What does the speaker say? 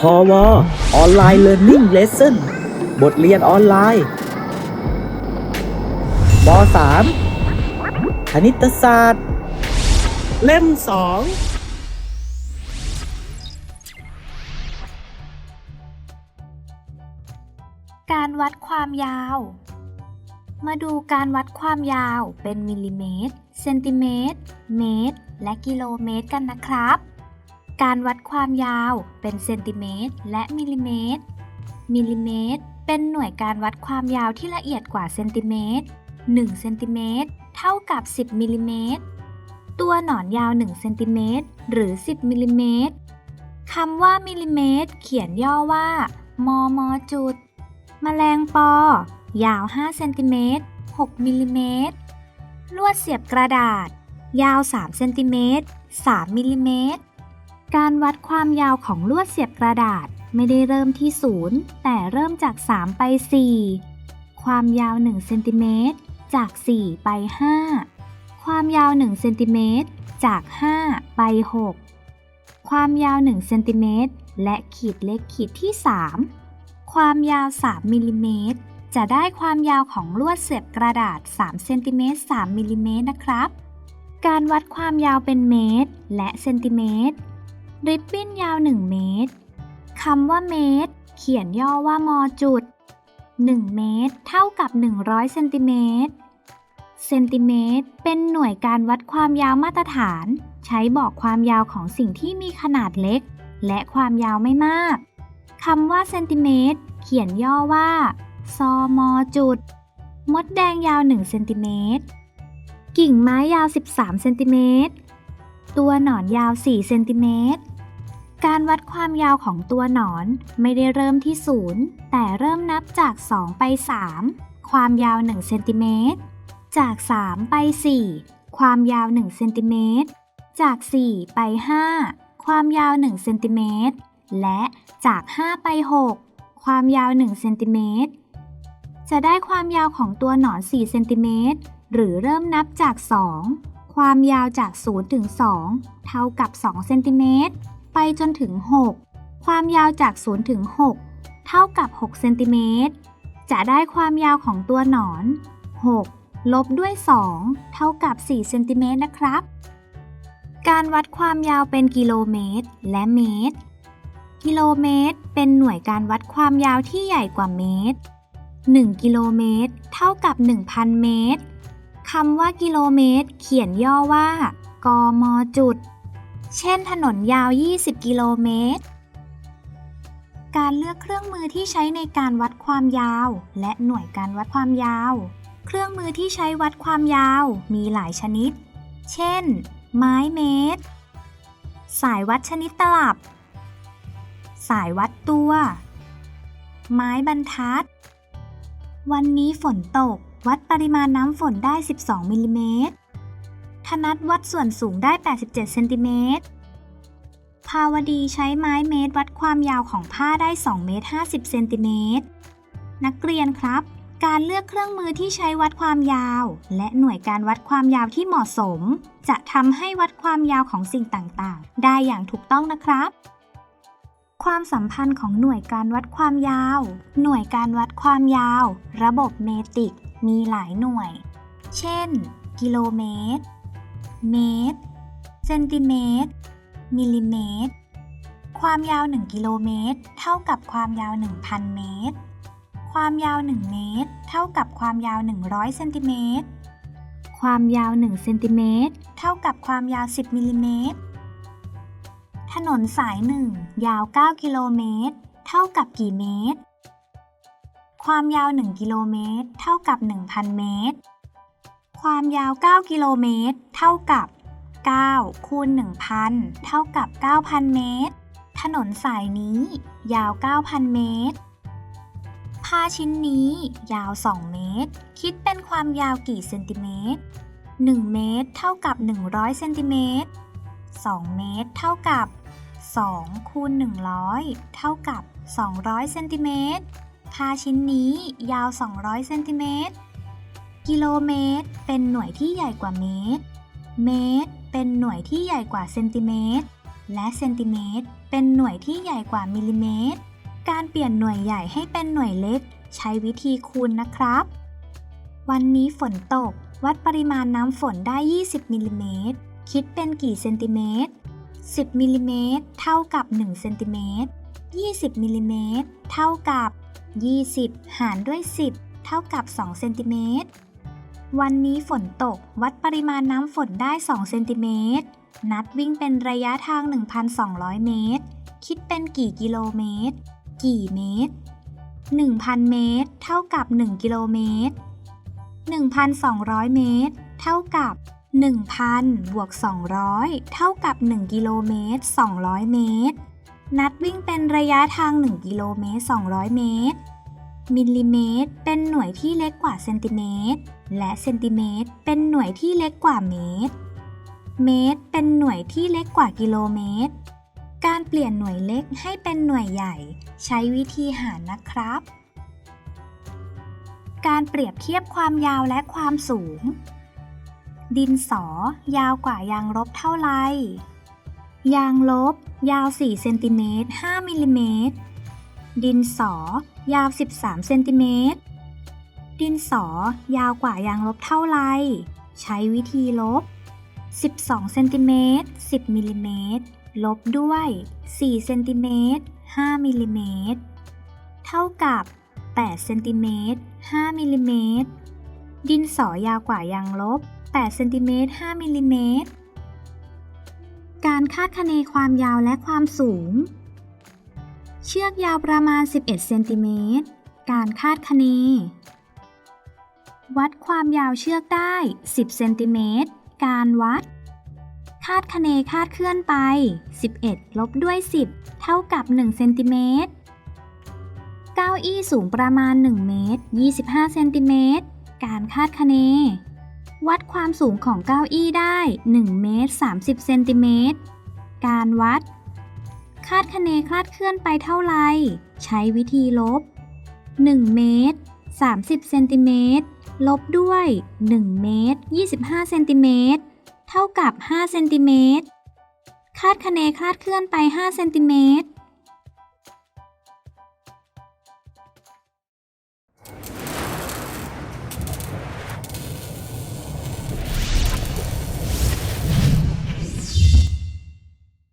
พอวออนไลน์เรียนนิ่งเลส o นบทเรียนออนไลน์ป .3 คณิตศาสตร์ เล่มสองการวัดความยาว มาดูการวัดความยาวเป็นมิลลิเมตร เซนติเมตร เมตร และกิโลเมตรกันนะครับ การวัดความยาวเป็นเซนติเมตรและมิลลิเมตร มิลลิเมตร เป็นหน่วยการวัดความยาวที่ละเอียดกว่าเซนติเมตร1เซนติเมตรเท่ากับ 10มิลลิเมตร ตัวหนอนยาว1เซนติเมตรหรือ 10มิลลิเมตรคำว่ามิลลิเมตร เขียนย่อว่า มมจุด แมลงปอ ยาว5เซนติเมตร6มิลลิเมตร ลวดเสียบกระดาษ ยาว3เซนติเมตร3มิลลิเมตร การวัดความยาวของลวดเสียบกระดาษไม่ได้เริ่มที่ 0 แต่เริ่มจาก 3 ไป 4 ความยาว1เซนติเมตรจาก 4 ไป 5 ความยาว1เซนติเมตรจาก 5 ไป 6 ความยาว1เซนติเมตรและขีดเล็กขีดที่ 3 ความยาว 3มิลลิเมตรจะได้ความยาวของลวดเสียบกระดาษ3เซนติเมตร3มิลลิเมตรนะครับ การวัดความยาวเป็นเมตร และเซนติเมตร ริบบิ้นยาว 1 เมตร คำว่าเมตร เขียนย่อว่ามจุด 1 เมตร เท่ากับ 100เซนติเมตร เซนติเมตร เป็นหน่วยการวัดความยาวมาตรฐาน ใช้บอกความยาวของสิ่งที่มีขนาดเล็ก และความยาวไม่มาก คำว่าเซนติเมตร เขียนย่อว่าซอมอจุด มดแดงยาว 1 เซนติเมตร กิ่งไม้ยาว 13 เซนติเมตร ตัวหนอนยาว 4 เซนติเมตร การวัดความยาวของตัวหนอนไม่ได้เริ่มที่0แต่เริ่มนับจาก 2 ไป 3 ความยาว1เซนติเมตรจาก 3 ไป 4 ความยาว1เซนติเมตรจาก 4 ไป 5 ความยาว1เซนติเมตรและจาก 5 ไป 6 ความยาว1เซนติเมตรจะได้ความยาวของตัวหนอน4เซนติเมตรหรือเริ่มนับจาก 2 ความยาวจาก 0 ถึง 2 เท่ากับ2เซนติเมตร ไปจนถึง 6 ความยาวจาก 0 ถึง 6 เท่ากับ6เซนติเมตร จะได้ความยาวของตัวหนอน 6 ลบด้วย 2 เท่ากับ4เซนติเมตรนะครับ การวัดความยาวเป็นกิโลเมตร และเมตร กิโลเมตร เป็นหน่วยการวัดความยาวที่ใหญ่กว่าเมตร 1 กิโลเมตร เท่ากับ 1,000 เมตรคำว่ากิโลเมตร เขียนย่อว่า กมจุด เช่นถนนยาว 20 กิโลเมตร การเลือกเครื่องมือที่ใช้ในการวัดความยาว และหน่วยการวัดความยาว เครื่องมือที่ใช้วัดความยาวมีหลายชนิด เช่น ไม้เมตร สายวัดชนิดตลับ สายวัดตัว ไม้บรรทัด วันนี้ฝนตก วัดปริมาณน้ำฝนได้ 12 มิลลิเมตร ธนัดวัดส่วนสูงได้ 87 เซนติเมตร ภาวดีใช้ไม้เมตรวัดความยาวของผ้าได้ 2 เมตร 50 เซนติเมตร นักเรียนครับ การเลือกเครื่องมือที่ใช้วัดความยาว และหน่วยการวัดความยาวที่เหมาะสม จะทำให้วัดความยาวของสิ่งต่างๆ ได้อย่างถูกต้องนะครับความสัมพันธ์ของหน่วยการวัดความยาว หน่วยการวัดความยาว ระบบเมตริก มีหลายหน่วย เช่น กิโลเมตร เมตร เซนติเมตร มิลลิเมตร ความยาว 1 กิโลเมตร เท่ากับความยาว 1,000 เมตร ความยาว 1 เมตร เท่ากับความยาว 100 เซนติเมตร ความยาว 1 เซนติเมตร เท่ากับความยาว 10 มิลลิเมตร ถนนสาย 1 ยาว 9 กิโลเมตร เท่ากับกี่เมตร ความยาว 1 กิโลเมตร เท่ากับ 1,000 เมตร ความยาว 9 กิโลเมตร เท่ากับ 9 คูณ 1,000 เท่ากับ 9,000 เมตร ถนนสายนี้ ยาว 9,000 เมตร ผ้าชิ้นนี้ยาว 2 เมตร คิดเป็นความยาวกี่เซนติเมตร 1 เมตร เท่ากับ 100 เซนติเมตร 2 เมตร เท่ากับ 2 คูณ 100 เท่ากับ 200 เซนติเมตร ผ้าชิ้นนี้ยาว 200 เซนติเมตร กิโลเมตร เป็นหน่วยที่ใหญ่กว่าเมตร เมตร เป็นหน่วยที่ใหญ่กว่าเซนติเมตร และเซนติเมตร เป็นหน่วยที่ใหญ่กว่ามิลลิเมตร การเปลี่ยนหน่วยใหญ่ให้เป็นหน่วยเล็ก ใช้วิธีคูณนะครับ วันนี้ฝนตก วัดปริมาณน้ำฝนได้ 20มิลลิเมตร คิดเป็นกี่เซนติเมตร 10มิลลิเมตร เท่ากับ1เซนติเมตร20มิลลิเมตร เท่ากับ 20 หารด้วย 10 เท่ากับ2เซนติเมตร วันนี้ฝนตกวัดปริมาณน้ำฝนได้ 2 เซนติเมตร นัดวิ่งเป็นระยะทาง 1,200 เมตร คิดเป็นกี่กิโลเมตร กี่เมตร 1,000 เมตร เท่ากับ 1 กิโลเมตร 1,200 เมตร เท่ากับ 1,000 บวก 200 เท่ากับ 1 กิโลเมตร 200 เมตร นัดวิ่งเป็นระยะทาง 1 กิโลเมตร 200 เมตร มิลลิเมตร เป็นหน่วยที่เล็กกว่าเซนติเมตร และเซนติเมตร เป็นหน่วยที่เล็กกว่าเมตร เมตร เป็นหน่วยที่เล็กกว่ากิโลเมตร การเปลี่ยนหน่วยเล็กให้เป็นหน่วยใหญ่ ใช้วิธีหารนะครับ การเปรียบเทียบความยาวและความสูง ดินสอยาวกว่ายางลบเท่าไรยางลบ ยาว 4 เซนติเมตร 5มิลลิเมตร ดินสอ ยาว 13 เซนติเมตร ดินสอ ยาวกว่ายางลบเท่าไร ใช้วิธีลบ 12 เซนติเมตร 10 มิลลิเมตร ลบด้วย 4 เซนติเมตร 5 มิลลิเมตร เท่ากับ 8 เซนติเมตร 5 มิลลิเมตร ดินสอยาวกว่ายางลบ 8 เซนติเมตร 5 มิลลิเมตร การคาดคะเนความยาวและความสูง เชือกยาวประมาณ 11 เซนติเมตร การคาดคะเน วัดความยาวเชือกได้ 10 เซนติเมตร การวัด คาดคะเนคาดเคลื่อนไป 11 ลบด้วย 10 เท่ากับ 1 เซนติเมตร เก้าอี้สูงประมาณ 1 เมตร 25 เซนติเมตร การคาดคะเน วัดความสูงของเก้าอี้ได้ 1 เมตร 30 เซนติเมตร การวัด คาดคะเนคลาดเคลื่อนไปเท่าไร ใช้วิธีลบ 1 เมตร 30 เซนติเมตร ลบด้วย 1 เมตร 25 เซนติเมตร เท่ากับ 5 เซนติเมตร คาดคะเนคลาดเคลื่อนไป 5 เซนติเมตร